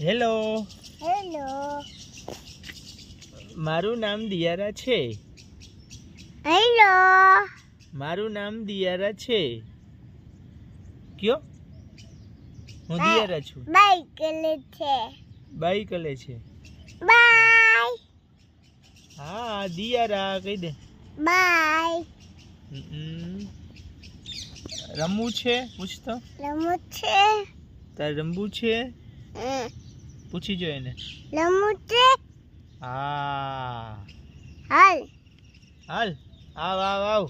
Hello hello મારું નામ દિયારા છે. હેલો મારું નામ દિયારા છે. કયો? હું દિયારા છું. બાય કરે છે. બાઈ કલે છે. બાય હા દિયારા કહી દે. બાય રમવું છે? પૂછતો રમવું છે. તારે રમવું છે. પૂછી જો એને. રમું હા. હાલ. હાલ. આવ આવ આવ.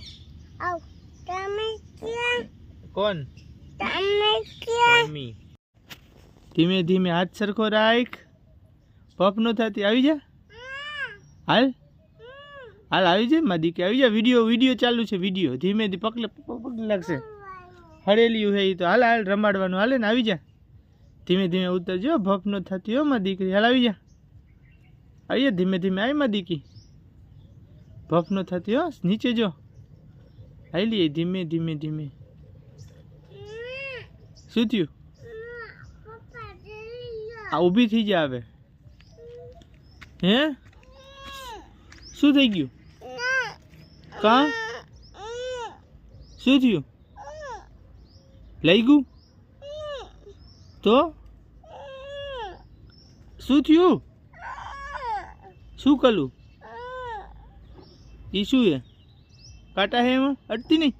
આવ. તમે ક્યાં? કોણ? તમે ક્યાં? મમ્મી ધીમે ધીમે હાથ સરખો રાખ. પપનો થતી આવી જા. હાલ. હાલ આવી જાય મારી દીકરી આવી જા. વીડિયો વીડિયો ચાલુ છે વીડિયો. ધીમે ધીમે પકડે પકડી લાગશે. હળેલી હે તો. હાલ હાલ રમાડવાનું. હાલે ને આવી જા. ધીમે ધીમે ઉતરજો ભપ ન થતી, હો માં દીકરી. હાલ આવી જા. આવીએ ધીમે ધીમે આવી માં દીકરી. ભપ ન થતી, હો, નીચે જો. હાલી ધીમે ધીમે ધીમે. શું થયું? આ ઊભી થઈ જાય હવે. હે? શું થઈ ગયું? કા? શું થયું? લઈ ગયું? તો? શું થયું? શું કલું એ શું એ કાંટા હે એમાં? અડતી નહીં.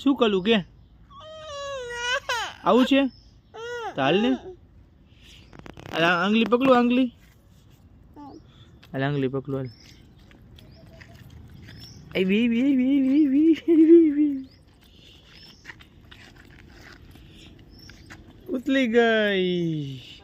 શું કલું કે? આવું છે? હાલ ને. આંગલી પકડો આંગલી અરે આંગળી પકડો, હાલ. એ વી વી વી વી વી વી વી. ઉતલી ગઈ.